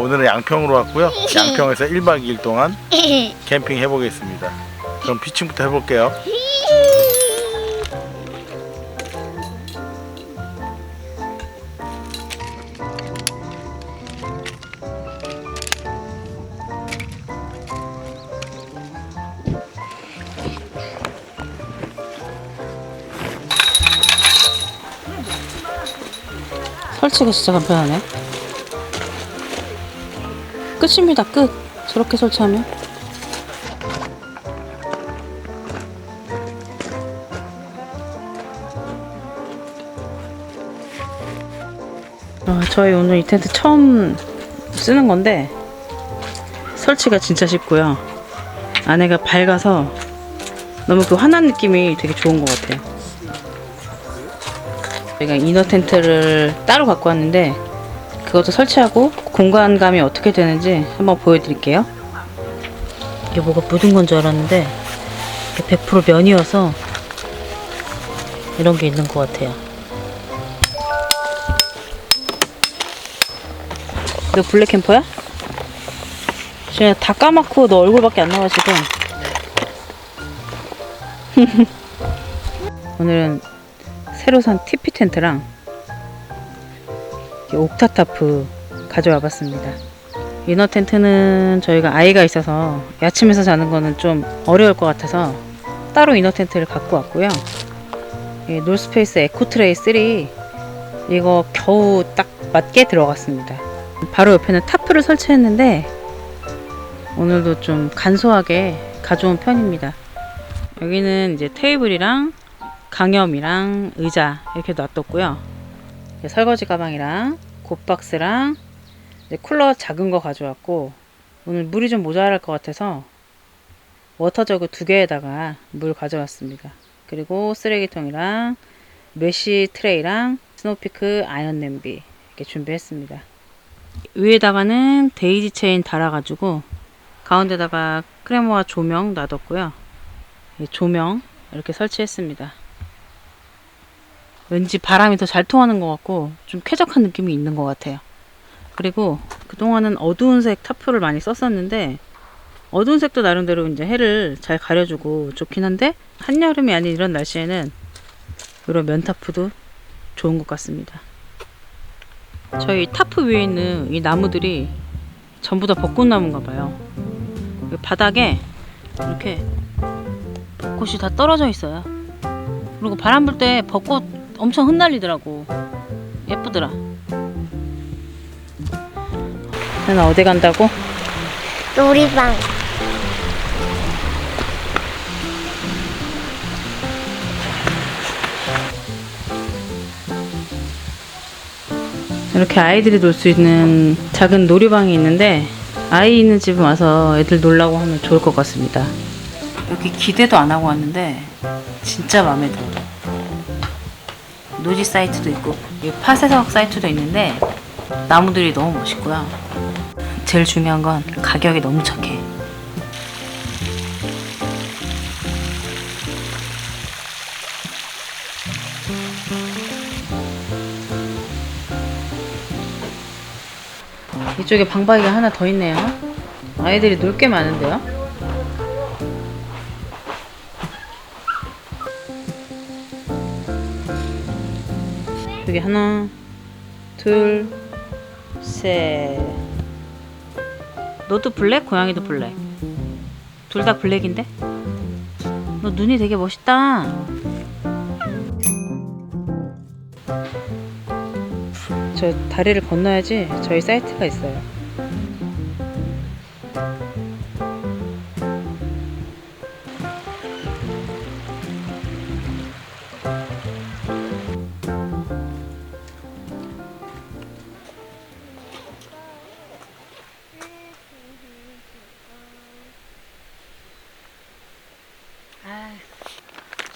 오늘은 양평으로 왔고요. 양평에서 1박 2일 동안 캠핑 해보겠습니다. 그럼 피칭부터 해볼게요. 설치가 진짜 간편하네. 끝입니다, 끝. 저렇게 설치하면. 아, 저희 오늘 이 텐트 처음 쓰는 건데 설치가 진짜 쉽고요. 안에가 밝아서 너무 그 환한 느낌이 되게 좋은 것 같아요. 저희가 이너 텐트를 따로 갖고 왔는데 그것도 설치하고 공간감이 어떻게 되는지 한번 보여드릴게요. 이게 뭐가 묻은 건 줄 알았는데 이게 100% 면이어서 이런 게 있는 것 같아요. 너 블랙 캠퍼야? 지금 다 까맣고 너 얼굴밖에 안 나와 지금. 오늘은 새로 산 TP 텐트랑 이 옥타타프 가져와 봤습니다. 이너 텐트는 저희가 아이가 있어서 야침에서 자는 거는 좀 어려울 것 같아서 따로 이너 텐트를 갖고 왔고요. 이 놀스페이스 에코트레이 3 이거 겨우 딱 맞게 들어갔습니다. 바로 옆에는 타프를 설치했는데 오늘도 좀 간소하게 가져온 편입니다. 여기는 이제 테이블이랑 강염이랑 의자 이렇게 놔뒀고요. 설거지 가방이랑 곱박스랑 쿨러 작은 거 가져왔고 오늘 물이 좀 모자랄 것 같아서 워터저그 두 개에다가 물 가져왔습니다. 그리고 쓰레기통이랑 메쉬 트레이랑 스노피크 아이언 냄비 이렇게 준비했습니다. 위에다가는 데이지 체인 달아가지고 가운데다가 크레모와 조명 놔뒀고요. 이 조명 이렇게 설치했습니다. 왠지 바람이 더 잘 통하는 것 같고 좀 쾌적한 느낌이 있는 것 같아요. 그리고 그동안은 어두운 색 타프를 많이 썼었는데 어두운 색도 나름대로 이제 해를 잘 가려주고 좋긴 한데 한여름이 아닌 이런 날씨에는 이런 면 타프도 좋은 것 같습니다. 저희 타프 위에 있는 이 나무들이 전부 다 벚꽃나무인가 봐요. 이 바닥에 이렇게 벚꽃이 다 떨어져 있어요. 그리고 바람 불 때 벚꽃 엄청 흩날리더라고. 예쁘더라. 나 어디 간다고? 놀이방 이렇게 아이들이 놀 수 있는 작은 놀이방이 있는데 아이 있는 집에 와서 애들 놀라고 하면 좋을 것 같습니다. 여기 기대도 안 하고 왔는데 진짜 마음에 들어. 노지 사이트도 있고 이 파쇄석 사이트도 있는데 나무들이 너무 멋있고요. 제일 중요한 건 가격이 너무 착해. 이쪽에 방박이가 하나 더 있네요. 아이들이 놀 게 많은데요. 여기 하나, 둘, 셋. 너도 블랙, 고양이도 블랙. 둘 다 블랙인데? 너 눈이 되게 멋있다. 저 다리를 건너야지 저희 사이트가 있어요.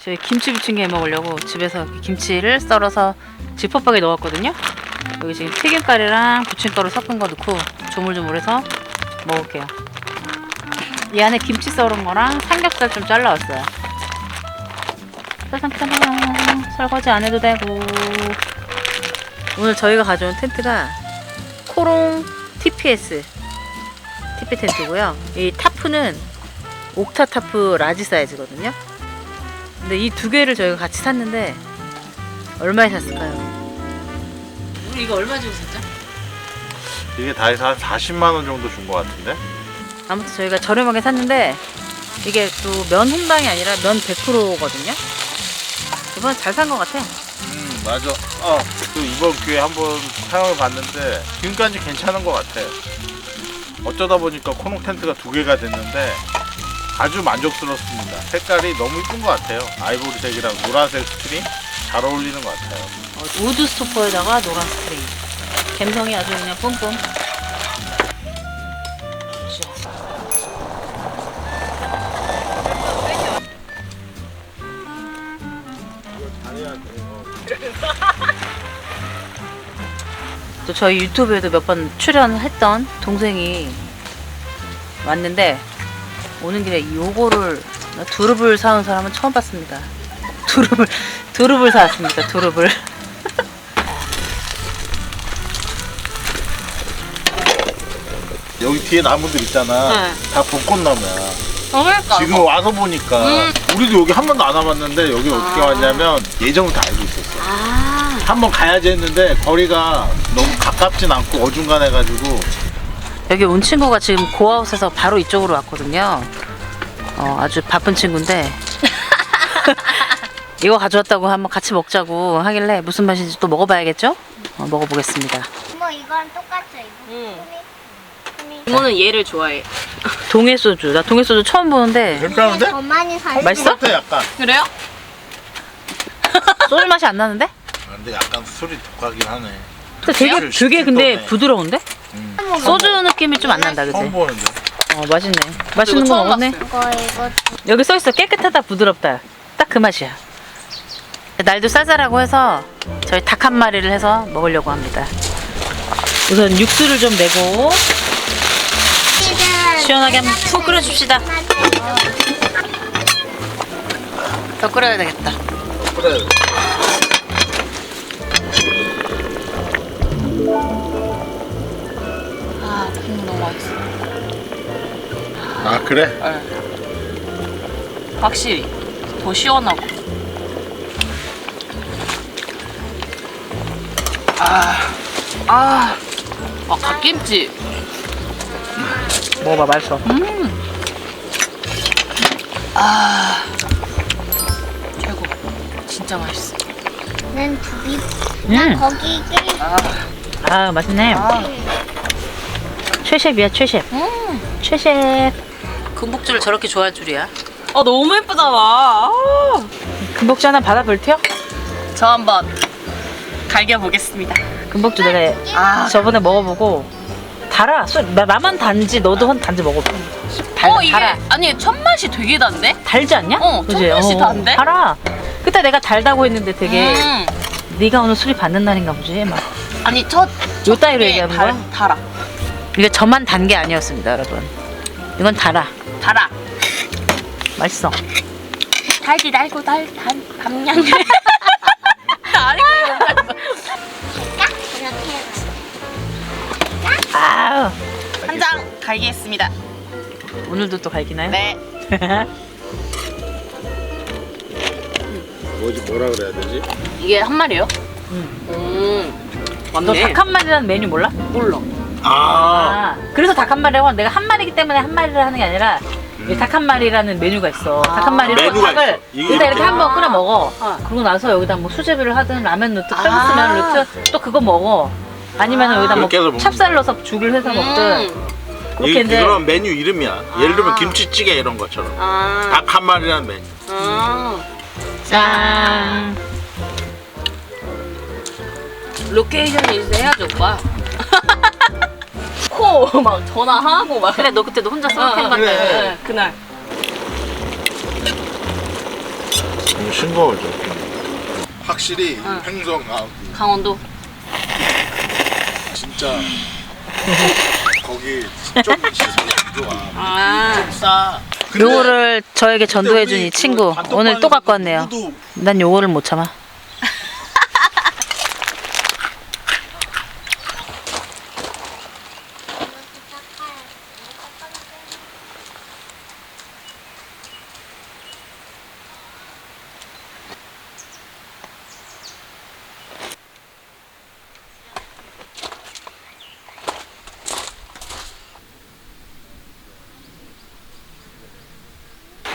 저희 김치 부침개 해 먹으려고 집에서 김치를 썰어서 지퍼박에 넣었거든요. 여기 지금 튀김가루랑 부침가루 섞은 거 넣고 조물조물해서 먹을게요. 이 안에 김치 썰은 거랑 삼겹살 좀 잘라왔어요. 짜잔짜잔 설거지 안 해도 되고 오늘 저희가 가져온 텐트가 코롱 TPS TP 텐트고요. 이 타프는 옥타 타프 라지 사이즈거든요. 근데 이 두 개를 저희가 같이 샀는데 얼마에 샀을까요? 우리 이거 얼마 주고 샀죠? 이게 다 해서 한 40만 원 정도 준 것 같은데? 아무튼 저희가 저렴하게 샀는데 이게 또면 혼방이 아니라 면 100%거든요. 이번 잘산 것 같아. 음 맞아. 어, 또 이번 기회에 한번 사용해 봤는데 지금까지 괜찮은 것 같아. 어쩌다 보니까 코녹 텐트가 두 개가 됐는데 아주 만족스럽습니다. 색깔이 너무 이쁜 것 같아요. 아이보리색이랑 노란색 스트링 잘 어울리는 것 같아요. 어, 우드 스토퍼에다가 노란 스프링. 감성이 아주 그냥 뿜뿜. 또 저희 유튜브에도 몇 번 출연했던 동생이 왔는데 오는 길에 요거를 두릅을 사온 사람은 처음 봤습니다. 두릅을 두릅을 사왔습니다. 두릅을. 여기 뒤에 나무들 있잖아. 네. 다 벚꽃나무야. 그러니까. 지금 와서 보니까 음. 우리도 여기 한 번도 안 와봤는데 여기 어떻게 아. 왔냐면 예전부터 알고 있었어. 아. 한 번 가야지 했는데 거리가 너무 가깝진 않고 어중간해가지고 여기 온 친구가 지금 고아웃에서 바로 이쪽으로 왔거든요. 어, 아주 바쁜 친구인데 이거 가져왔다고 한번 같이 먹자고 하길래 무슨 맛인지 또 먹어봐야겠죠? 어, 먹어보겠습니다. 뭐 이건 똑같아 이거. 응. 흠이. 이모는 얘를 좋아해. 동해 소주. 나 동해 소주 처음 보는데 괜찮은데? 더 많이 살. 맛있어? 같아 약간. 그래요? 소주 맛이 안 나는데? 아, 근데 약간 술이 독하긴 하네. 근데 되게 시킬 근데. 부드러운데? 음. 소주 느낌이 좀 안 난다, 처음 그지? 보는데. 어 맛있네. 맛있는 거 처음 먹었네. 봤어요. 이거 이거 여기 써 있어 깨끗하다 부드럽다. 딱 그 맛이야. 날도 쌀쌀하고 해서 저희 닭 한 마리를 해서 먹으려고 합니다. 우선 육수를 좀 내고 시원하게 한번 푹 끓여줍시다. 더 끓여야 되겠다. 그래. 아, 국물 너무 맛있어. 아 그래? 확실히 더 시원하고. 아, 아, 아 갓김치. 먹어봐 맛있어. 음. 아, 최고. 진짜 맛있어. 난 두비. 음, 거기 이게 아 맛있네. 아, 최셰프야 최셰프. 음. 최셰프. 금복주를 저렇게 좋아할 줄이야. 아 너무 예쁘잖아. 아. 금복주 하나 받아볼 테요? 저 한번 갈겨 보겠습니다. 금복주 내가 아, 저번에 먹어보고 달아. 술- 나, 나만 단지 너도 한 단지 먹어봐. 달, 어 이게 달아. 아니 첫 맛이 되게 단데? 달지 않냐? 어, 그지? 첫맛이 단데? 달아. 그때 내가 달다고 했는데 되게 음. 네가 오늘 술이 받는 날인가 보지. 막 아니 첫 요 따위로 게 얘기하는 달, 거야? 달아. 이게 저만 단 게 아니었습니다, 여러분. 이건 달아. 달아. 맛있어. 달기 달고 달단 담냥. 아니 이렇게 아 한장 갈기겠습니다. 오늘도 또 갈기나요? 네. 뭐지 뭐라 그래야 되지? 이게 한 마리요? 응. 음. 너 맞네. 닭한 마리라는 메뉴 몰라? 몰라. 아, 아, 그래서 닭 한 마리라고 내가 한 마리기 때문에 한 마리를 하는 게 아니라 닭 한 마리라는 메뉴가 있어. 닭 한 마리로 음. 메뉴가 닭을 있어. 이게 일단 이렇게 이렇게. 한번 끓여 먹어. 어. 그러고 나서 여기다 뭐 수제비를 하든 라면 넣든 아. 뼈국수면 넣든 또 그거 먹어. 아니면 아. 여기다 뭐 그렇게 해서 먹는 찹쌀 넣어서 죽을 해서 먹든 음. 그렇게 이게 이제 그런 메뉴 이름이야. 예를 들면 아. 김치찌개 이런 것처럼. 아. 닭 한 마리라는 메뉴. 아. 짠. 로케이션 인수 해야지 오빠. 코 막 전화하고 막. 그래 너 그때도 혼자 어, 생각한 어, 건데. 네, 그날. 너무 싱거워져. 확실히 응. 행성 아 강원도. 진짜 거기 좀 시설이 안 좋아. 아. 싸. 요거를 저에게 전도해준 이 친구 오늘 또 갖고 왔네요. 난 요거를 못 참아.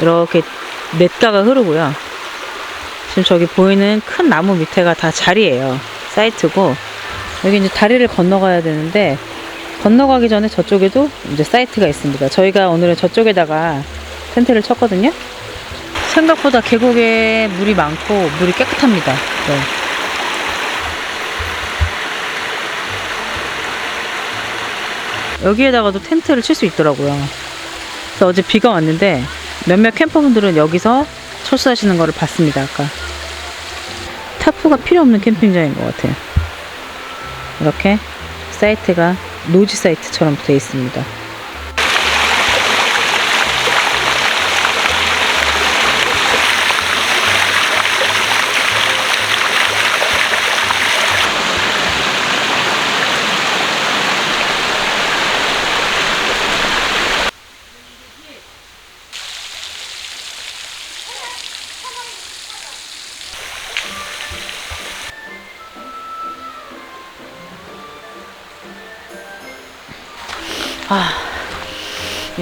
이렇게 냇가가 흐르고요. 지금 저기 보이는 큰 나무 밑에가 다 자리예요. 사이트고 여기 이제 다리를 건너가야 되는데 건너가기 전에 저쪽에도 이제 사이트가 있습니다. 저희가 오늘은 저쪽에다가 텐트를 쳤거든요. 생각보다 계곡에 물이 많고 물이 깨끗합니다. 네. 여기에다가도 텐트를 칠 수 있더라고요. 그래서 어제 비가 왔는데 몇몇 캠퍼분들은 여기서 철수하시는 거를 봤습니다. 아까 타프가 필요 없는 캠핑장인 것 같아요. 이렇게 사이트가 노지 사이트처럼 되어 있습니다.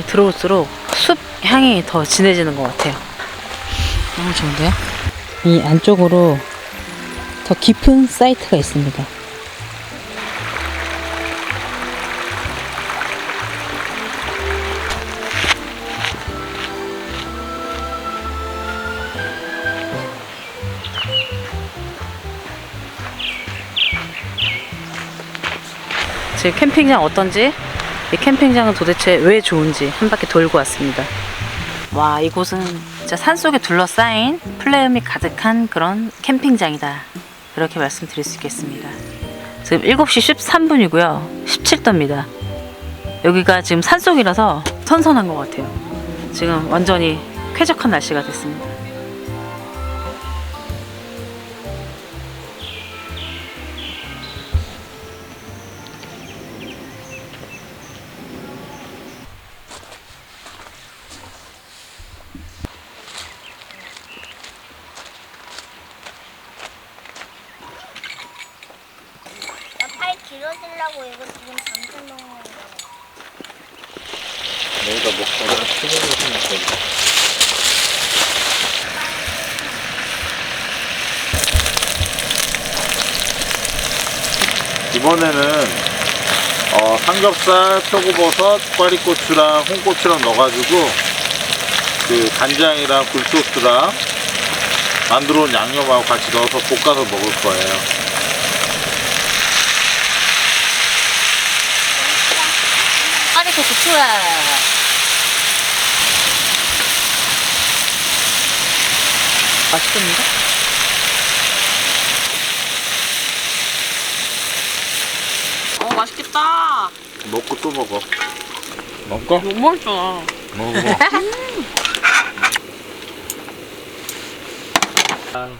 들어올수록 숲 향이 더 진해지는 것 같아요. 너무 좋은데요? 이 안쪽으로 더 깊은 사이트가 있습니다. 제 캠핑장 어떤지 이 캠핑장은 도대체 왜 좋은지 한 바퀴 돌고 왔습니다. 와, 이곳은 진짜 산속에 둘러싸인 플레음이 가득한 그런 캠핑장이다. 이렇게 말씀드릴 수 있겠습니다. 지금 7시 13분이고요. 17도입니다. 여기가 지금 산속이라서 선선한 것 같아요. 지금 완전히 쾌적한 날씨가 됐습니다. 삼겹살, 표고버섯, 꽈리고추랑 홍고추랑 넣어가지고 그 간장이랑 굴소스랑 만들어 온 양념하고 같이 넣어서 볶아서 먹을 거예요. 파리코 고추야. 맛있겠는데? 어 맛있겠다. 먹고 또 먹어. 먹고? 너무 맛있잖아. 먹어. 짠.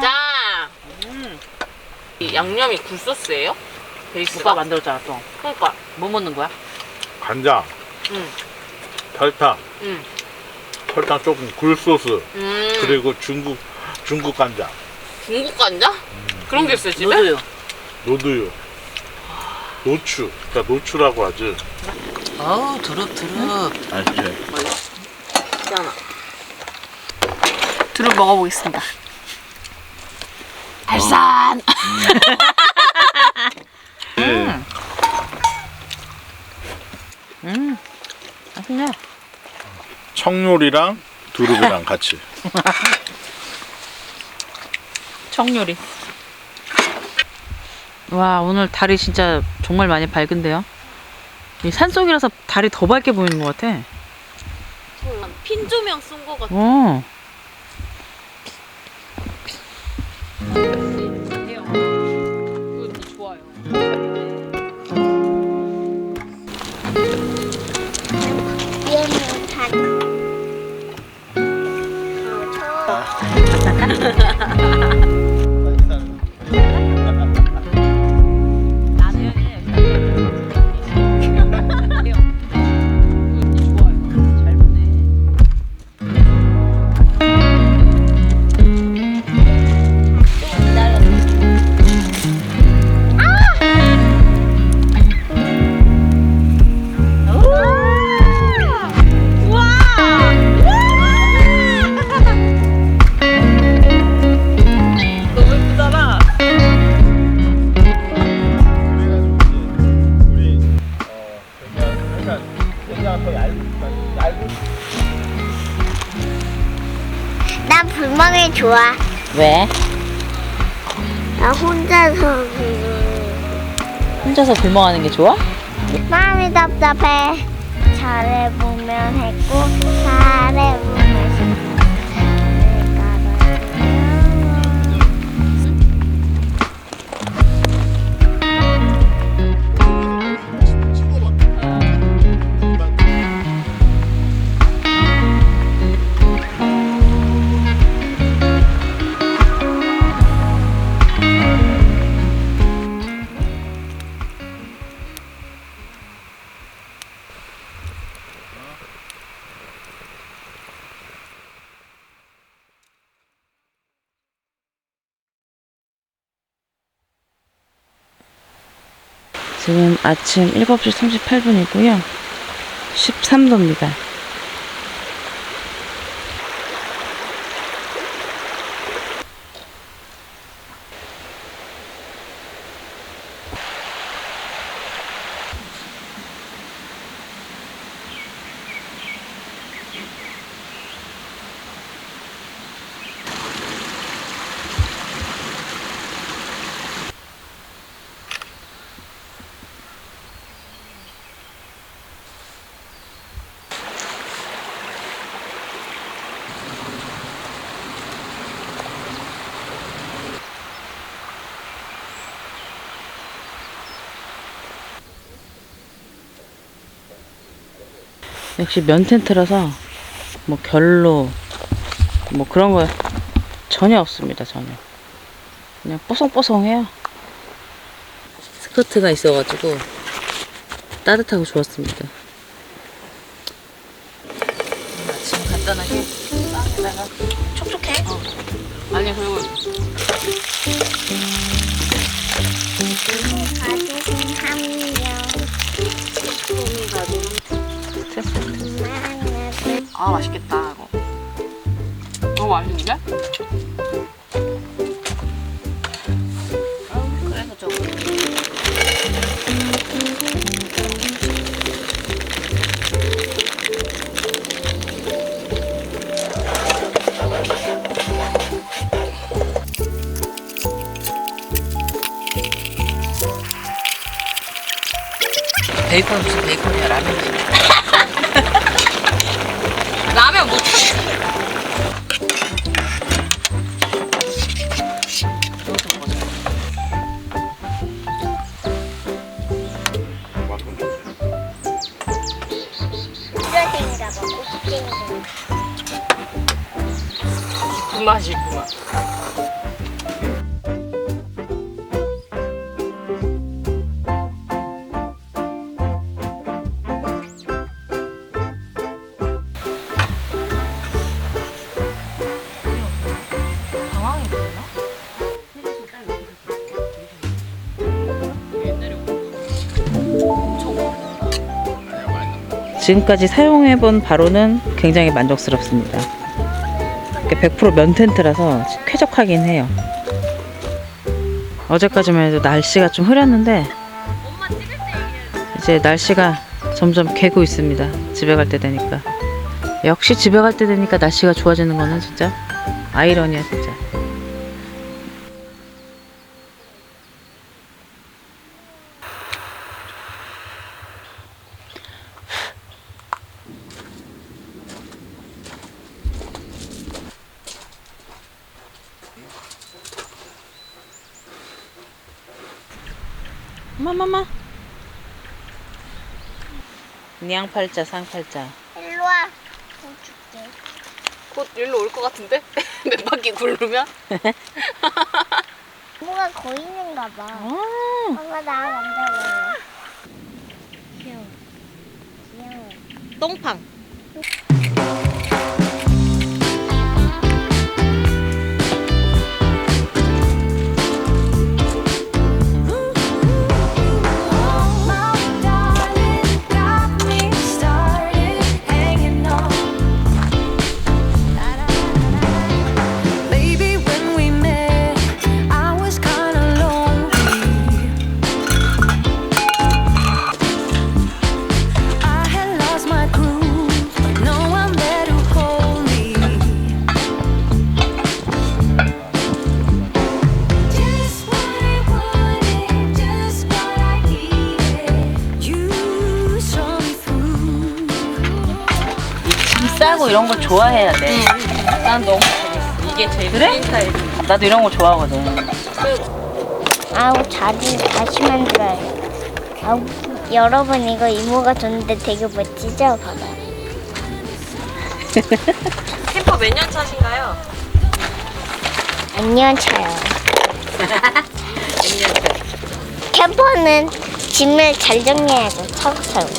짠. 음. 이 양념이 굴소스예요? 베이스가? 만들었잖아 또. 그러니까. 뭐 먹는 거야? 간장, 응. 설탕, 응. 설탕 조금 굴소스, 음. 그리고 중국 중국 간장, 중국 간장? 그런 게 있어요 집에? 너도요. 노두유, 노추, 그러니까 노추라고 하지. 어우 두릅두릅. 알지? 짠아. 두릅 먹어보겠습니다. 알산. 음. 음, 맛있네. 청요리랑 두릅이랑 같이. 청요리. 와 오늘 달이 진짜 정말 많이 밝은데요. 이 산속이라서 달이 더 밝게 보이는 것 같아. 핀 조명 쓴 거 같아. 어. 혼자서 불멍하는 게 좋아? 마음이 답답해. 잘해보면 했고 잘해 아침 7시 38분이고요. 13도입니다. 역시 면 텐트라서 뭐 결로 뭐 그런 거 전혀 없습니다 전혀. 그냥 뽀송뽀송해요. 스커트가 있어가지고 따뜻하고 좋았습니다. 아침 간단하게 빵에다가 촉촉해? 어. 아니 그리고 아 맛있겠다 이거. 너무 맛있는데? 베이컨 무슨 베이컨이야 라면이 지금까지 사용해본 바로는 굉장히 만족스럽습니다. 100%면 텐트라서 쾌적하긴 해요. 어제까지만 해도 날씨가 좀 흐렸는데 이제 날씨가 점점 개고 있습니다. 집에 갈 때 되니까. 역시 집에 갈 때 되니까 날씨가 좋아지는 거는 진짜 아이러니야 진짜. 마마마. 냥팔자 상팔자. 일로 와. 해줄게. 곧 일로 올 것 같은데? 몇 바퀴 굴르면? 뭐가 거있는가 봐. 아, 엄마 나 만져볼래. 귀여워. 귀여워. 똥팡. 짜고 이런 거 좋아해야 돼. 난 너무 재밌어. 이게 제일 그래? 스타일. 나도 이런 거 좋아하거든. 아우 자주 다시 만들어요. 아우 여러분 이거 이모가 줬는데 되게 멋지죠? 캠퍼 몇 년 차신가요? 안녕 차요. 캠퍼는 짐을 잘 정리해야죠. 차곡차곡.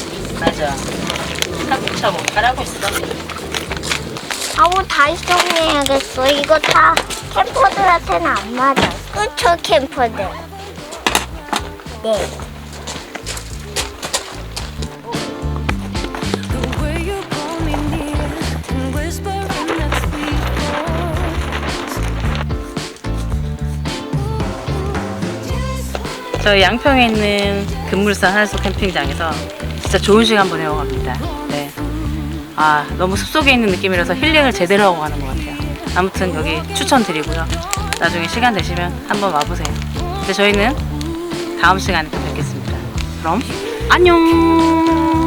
맞아. 차곡차곡 잘하고 있어. 아우 다시 정리해야겠어. 이거 다 캠퍼들한테는 안 맞아. 그쵸 캠퍼들. 네. 저희 양평에 있는 금물산 한수 캠핑장에서 진짜 좋은 시간 보내고 갑니다. 네. 아, 너무 숲속에 있는 느낌이라서 힐링을 제대로 하고 가는 것 같아요. 아무튼 여기 추천드리고요. 나중에 시간 되시면 한번 와보세요. 근데 저희는 다음 시간에 또 뵙겠습니다. 그럼 안녕!